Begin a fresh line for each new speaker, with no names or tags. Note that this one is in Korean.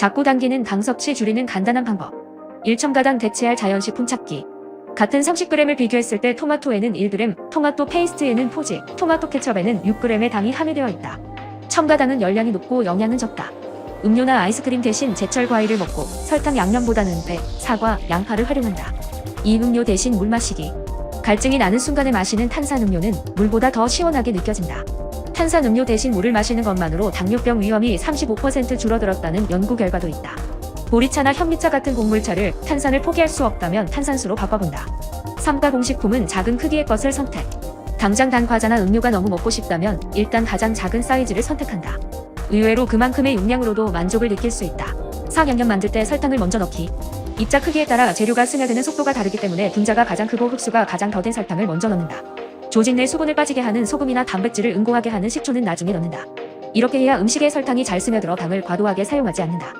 자꾸 당기는 당 섭취 줄이는 간단한 방법. 1첨가당 대체할 자연식품 찾기. 같은 30g을 비교했을 때 토마토에는 1g, 토마토 페이스트에는 포지, 토마토 케첩에는 6g의 당이 함유되어 있다. 첨가당은 열량이 높고 영양은 적다. 음료나 아이스크림 대신 제철 과일을 먹고 설탕 양념보다는 배, 사과, 양파를 활용한다. 이 음료 대신 물 마시기. 갈증이 나는 순간에 마시는 탄산 음료는 물보다 더 시원하게 느껴진다. 탄산 음료 대신 물을 마시는 것만으로 당뇨병 위험이 35% 줄어들었다는 연구 결과도 있다. 보리차나 현미차 같은 곡물차를 탄산을 포기할 수 없다면 탄산수로 바꿔본다. 삼가 공식품은 작은 크기의 것을 선택. 당장 단 과자나 음료가 너무 먹고 싶다면 일단 가장 작은 사이즈를 선택한다. 의외로 그만큼의 용량으로도 만족을 느낄 수 있다. 사양념 만들 때 설탕을 먼저 넣기. 입자 크기에 따라 재료가 스며드는 속도가 다르기 때문에 분자가 가장 크고 흡수가 가장 더딘 설탕을 먼저 넣는다. 조직 내 수분을 빠지게 하는 소금이나 단백질을 응고하게 하는 식초는 나중에 넣는다. 이렇게 해야 음식에 설탕이 잘 스며들어 당을 과도하게 사용하지 않는다.